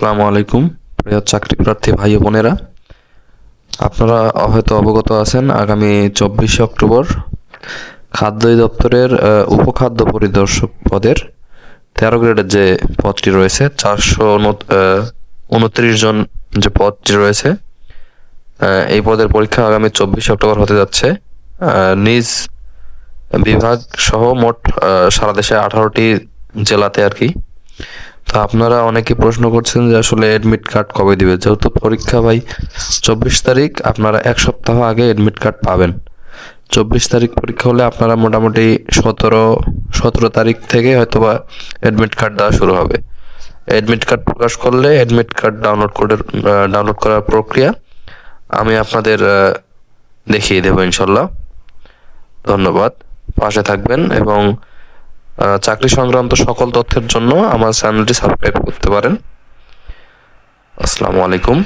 আসসালামু আলাইকুম, প্রিয় চাকরি প্রার্থী ভাই বোনেরা। আপনারা হয়তো অবগত আছেন, আগামী চব্বিশে অক্টোবর খাদ্য দপ্তরের উপখাদ্য পরিদর্শক পদের তেরো গ্রেডের যে পদটি রয়েছে, চারশো উনত্রিশ জন যে পদটি রয়েছে এই পদের পরীক্ষা আগামী চব্বিশে অক্টোবর হতে যাচ্ছে। নিজ বিভাগ সহ মোট সারা দেশে আঠারোটি জেলাতে আর কি। তো আপনারা অনেকে প্রশ্ন করছেন যে আসলে অ্যাডমিট কার্ড কবে দিবে? যেহেতু পরীক্ষা ভাই, চব্বিশ তারিখ আপনারা এক সপ্তাহ আগে অ্যাডমিট কার্ড পাবেন। চব্বিশ তারিখ পরীক্ষা হলে আপনারা মোটামুটি সতেরো সতেরো তারিখ থেকে হয়তোবা অ্যাডমিট কার্ড দেওয়া শুরু হবে। অ্যাডমিট কার্ড প্রকাশ করলে অ্যাডমিট কার্ড ডাউনলোড করে ডাউনলোড করার প্রক্রিয়া আমি আপনাদের দেখিয়ে দেবো ইনশাল্লাহ। ধন্যবাদ। পাশে থাকবেন এবং চাকরি সংক্রান্ত সকল তথ্যের জন্য আমার চ্যানেলটি সাবস্ক্রাইব করতে পারেন। আসসালামু আলাইকুম।